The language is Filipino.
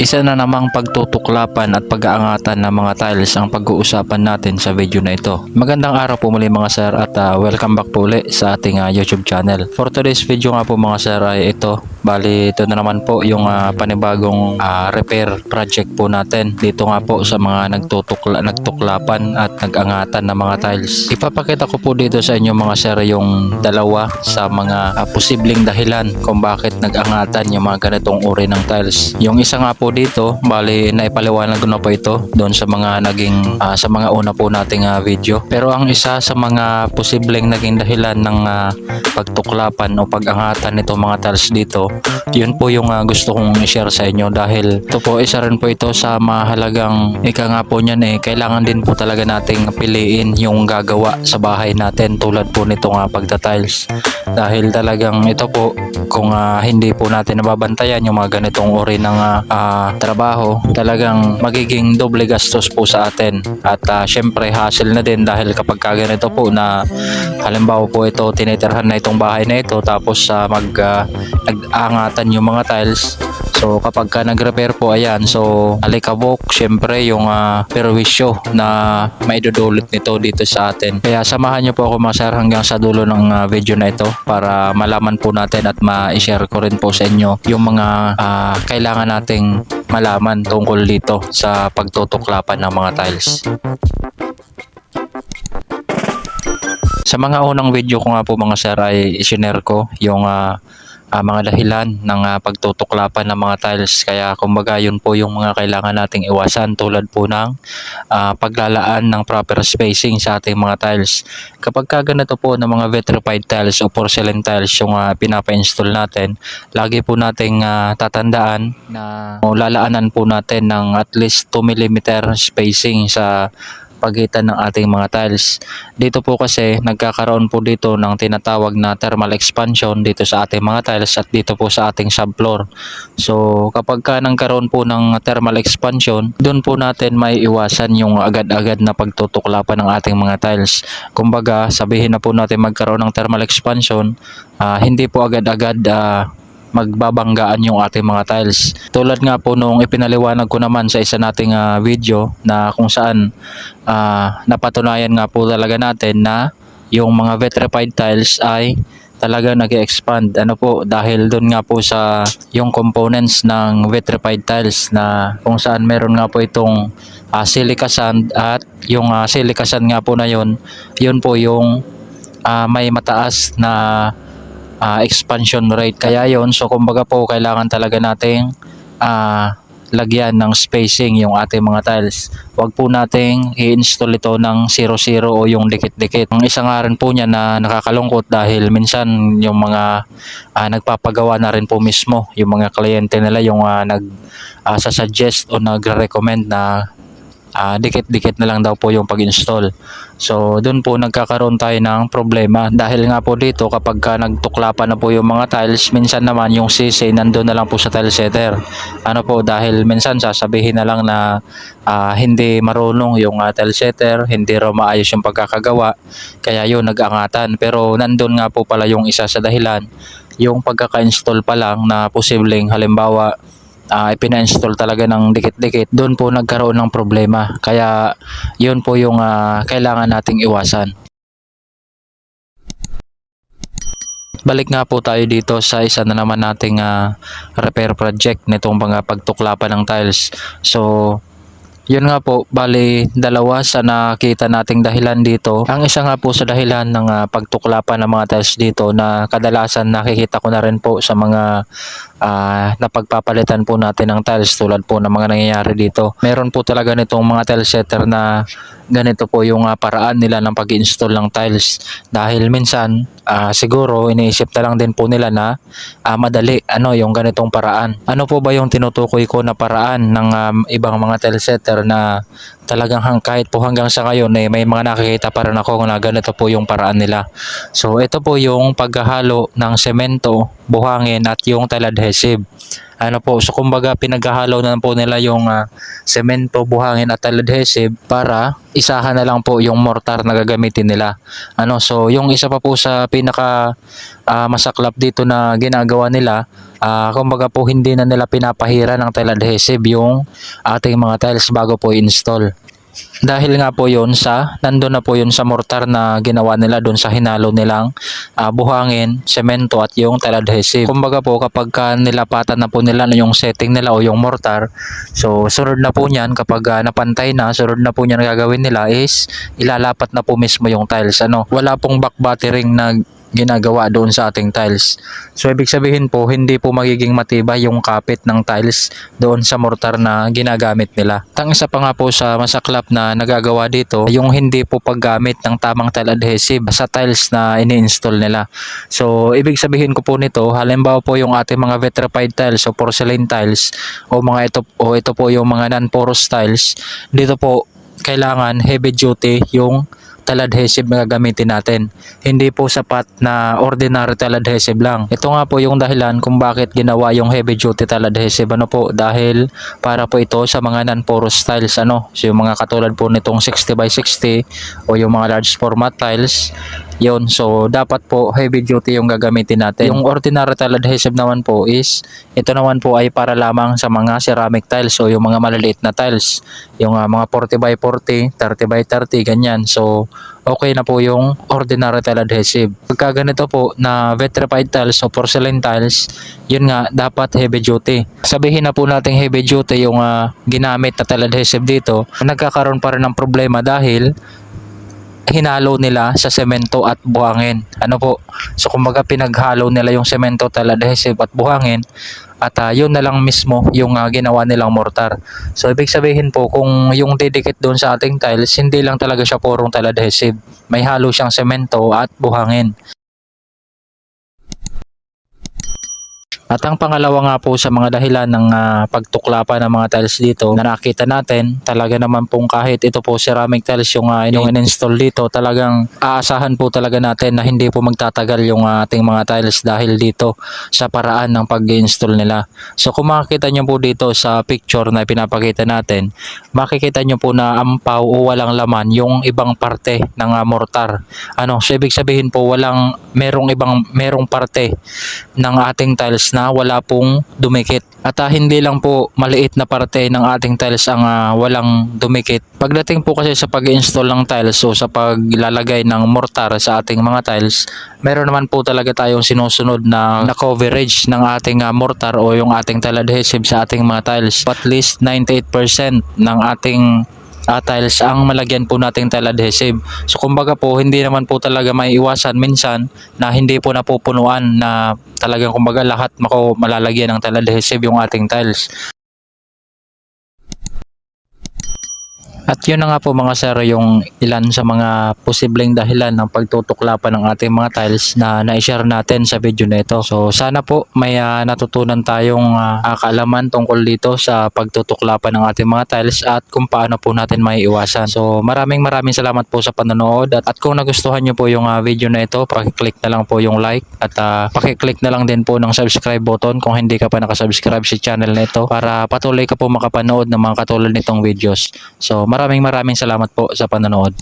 Isa na namang pagtutuklapan at pag-aangatan ng mga tiles ang pag-uusapan natin sa video na ito. Magandang araw po muli mga sir at ah, welcome back po ulit sa ating ah, YouTube channel. For today's video nga po mga sir ay ito. Bali ito na naman po yung ah, panibagong ah, repair project po natin. Dito nga po sa mga nagtutukla, nagtuklapan at nag-angatan ng mga tiles. Ipapakita ko po dito sa inyo mga sir yung dalawa sa mga ah, posibleng dahilan kung bakit nag-angatan yung mga ganitong uri ng tiles. Yung isa nga po dito, bali naipaliwanag na po ito doon sa mga naging ah, sa mga una po nating ah, video. Pero ang isa sa mga posibleng naging dahilan ng ah, pagtuklapan o pag-angatan nito mga tiles dito, yun po yung ah, gusto kong i-share sa inyo dahil ito po isa rin po ito sa mahalagang ika nga po niyan eh kailangan din po talaga nating piliin yung gagawa sa bahay natin tulad po nitong uh, pagta-tiles dahil talagang ito po kung ah, hindi po natin nababantayan yung mga ganitong uri ng ah, ah, trabaho talagang magiging doble gastos po sa atin. At ah, syempre hassle na din dahil kapag ka ganito po na halimbawa po ito tinitirhan na itong bahay na ito tapos sa mag ah, nag-aangatan yung mga tiles So kapag ka nag-repair po ayan so alikabok syempre yung uh, perwisyo na maidudulot nito dito sa atin. Kaya samahan niyo po ako mga sir hanggang sa dulo ng ah, video na ito para malaman po natin at ma-share ko rin po sa inyo yung mga ah, kailangan nating malaman tungkol dito sa pagtutuklapan ng mga tiles. Sa mga unang video ko nga po mga sir ay isinare ko yung ah, ah, mga dahilan ng ah, pagtutuklapan ng mga tiles. Kaya kumbaga yun po yung mga kailangan nating iwasan tulad po ng ah, paglalaan ng proper spacing sa ating mga tiles. Kapag ka ganito po ng mga vitrified tiles o porcelain tiles yung ah, pinapa-install natin, lagi po nating ah, tatandaan na lalaanan po natin ng at least 2 mm spacing sa pagitan ng ating mga tiles. Dito po kasi nagkakaroon po dito ng tinatawag na thermal expansion dito sa ating mga tiles at dito po sa ating subfloor. So kapag ka nagkaroon po ng thermal expansion, doon po natin may iwasan yung agad-agad na pagtutuklapan ng ating mga tiles. Kumbaga sabihin na po natin magkaroon ng thermal expansion, ah, hindi po agad-agad ah, magbabanggaan yung ating mga tiles. Tulad nga po nung ipinaliwanag ko naman sa isa nating ah, video na kung saan ah, napatunayan nga po talaga natin na yung mga vitrified tiles ay talaga nag expand ano po dahil doon nga po sa yung components ng vitrified tiles na kung saan meron nga po itong ah, silica sand at yung ah, silica sand nga po na yun yun po yung ah, may mataas na ah, expansion rate. Kaya yon so kumbaga po kailangan talaga nating ah, lagyan ng spacing yung ating mga tiles. Huwag po nating i-install ito ng 0-0 o yung dikit-dikit. Ang isa nga rin po niya na nakakalungkot dahil minsan yung mga ah, nagpapagawa na rin po mismo, yung mga kliyente nila yung ah, nag ah, suggest o nagre-recommend na ah, dikit-dikit na lang daw po yung pag-install. So, doon po nagkakaroon tayo ng problema dahil nga po dito kapag ka nagtuklapan na po yung mga tiles, minsan naman yung sisi nandun na lang po sa tile setter. Ano po dahil minsan sasabihin na lang na ah, hindi marunong yung uh, tile setter, hindi raw maayos yung pagkakagawa, kaya yun nag-angatan. Pero nandun nga po pala yung isa sa dahilan, yung pagkaka-install pa lang na posibleng halimbawa ah ipina-install talaga ng dikit-dikit, doon po nagkaroon ng problema. Kaya yun po yung ah, kailangan nating iwasan. Balik nga po tayo dito sa isa na naman nating ah, repair project nitong mga pagtuklapan ng tiles. So, yun nga po, bali dalawa sa nakita nating dahilan dito. Ang isa nga po sa dahilan ng ah, pagtuklapan ng mga tiles dito na kadalasan nakikita ko na rin po sa mga ah, napagpapalitan po natin ng tiles tulad po ng mga nangyayari dito. Meron po talaga nitong mga tile setter na ganito po yung ah, paraan nila ng pag-install ng tiles dahil minsan ah, siguro iniisip na lang din po nila na ah, madali ano yung ganitong paraan. Ano po ba yung tinutukoy ko na paraan ng um, ibang mga tile setter na talagang hang, kahit po hanggang sa ngayon eh, may mga nakikita pa rin ako na ganito po yung paraan nila. So ito po yung paghahalo ng semento, buhangin at yung tile adhesive. Ano po, so kumbaga pinaghahalo na po nila yung ah, semento, buhangin at adhesive para isahan na lang po yung mortar na gagamitin nila. Ano, so yung isa pa po sa pinaka ah, masaklap dito na ginagawa nila Ah, kumbaga po hindi na nila pinapahira ng tile adhesive yung ating mga tiles bago po install. Dahil nga po yun sa, nandun na po yun sa mortar na ginawa nila doon sa hinalo nilang ah, buhangin, semento at yung tile adhesive. Kumbaga po kapag ka nilapatan na po nila yung setting nila o yung mortar, so sunod na po niyan kapag ah, napantay na, sunod na po niyan gagawin nila is ilalapat na po mismo yung tiles. Ano, wala pong back battering na ginagawa doon sa ating tiles. So ibig sabihin po hindi po magiging matibay yung kapit ng tiles doon sa mortar na ginagamit nila. Tang isa pa nga po sa masaklap na nagagawa dito yung hindi po paggamit ng tamang tile adhesive sa tiles na ini-install nila. So ibig sabihin ko po nito halimbawa po yung ating mga vitrified tiles o porcelain tiles o mga ito o ito po yung mga non-porous tiles dito po kailangan heavy duty yung tile adhesive na gagamitin natin. Hindi po sapat na ordinary tile adhesive lang. Ito nga po yung dahilan kung bakit ginawa yung heavy duty tile adhesive. Ano po? Dahil para po ito sa mga non-porous tiles. Ano? So yung mga katulad po nitong 60 by 60 o yung mga large format tiles. Yun. So dapat po heavy duty yung gagamitin natin. Yung ordinary tile adhesive naman po is ito naman po ay para lamang sa mga ceramic tiles o yung mga maliliit na tiles. Yung ah, mga 40 by 40, 30 by 30, ganyan. So okay na po yung ordinary tile adhesive. Pagka ganito po na vitrified tiles o porcelain tiles, yun nga dapat heavy duty. Sabihin na po nating heavy duty yung ah, ginamit na tile adhesive dito, nagkakaroon pa rin ng problema dahil hinalo nila sa semento at buhangin. Ano po? So kumbaga pinaghalo nila yung semento, tile adhesive at buhangin at ah, yun na lang mismo yung ah, ginawa nilang mortar. So ibig sabihin po kung yung didikit doon sa ating tiles, hindi lang talaga siya purong tile adhesive. May halo siyang semento at buhangin. At ang pangalawa nga po sa mga dahilan ng ah, pagtuklapan ng mga tiles dito na nakita natin, talaga naman pong kahit ito po ceramic tiles yung, uh, yung in-install dito, talagang aasahan po talaga natin na hindi po magtatagal yung ah, ating mga tiles dahil dito sa paraan ng pag-install nila. So kung makikita nyo po dito sa picture na pinapakita natin, makikita nyo po na ampaw o walang laman yung ibang parte ng ah, mortar. Ano, so ibig sabihin po walang merong ibang merong parte ng ating tiles na wala pong dumikit. At ah, hindi lang po maliit na parte ng ating tiles ang ah, walang dumikit. Pagdating po kasi sa pag-install ng tiles o sa paglalagay ng mortar sa ating mga tiles, meron naman po talaga tayong sinusunod na, na coverage ng ating ah, mortar o yung ating tile adhesive sa ating mga tiles. At least 98% ng ating ah, tiles ang malagyan po nating tile adhesive. So kumbaga po hindi naman po talaga may iwasan minsan na hindi po napupunuan na talagang kumbaga lahat mako malalagyan ng tile adhesive yung ating tiles. At yun na nga po mga sir yung ilan sa mga posibleng dahilan ng pagtutuklapan ng ating mga tiles na na-share natin sa video na ito. So sana po may ah, natutunan tayong ah, kaalaman tungkol dito sa pagtutuklapan ng ating mga tiles at kung paano po natin may iwasan. So maraming maraming salamat po sa panonood at, at kung nagustuhan nyo po yung ah, video na ito, pakiclick na lang po yung like at uh, pakiclick na lang din po ng subscribe button kung hindi ka pa nakasubscribe sa channel na ito para patuloy ka po makapanood ng mga katulad nitong videos. So maraming maraming salamat po sa panonood.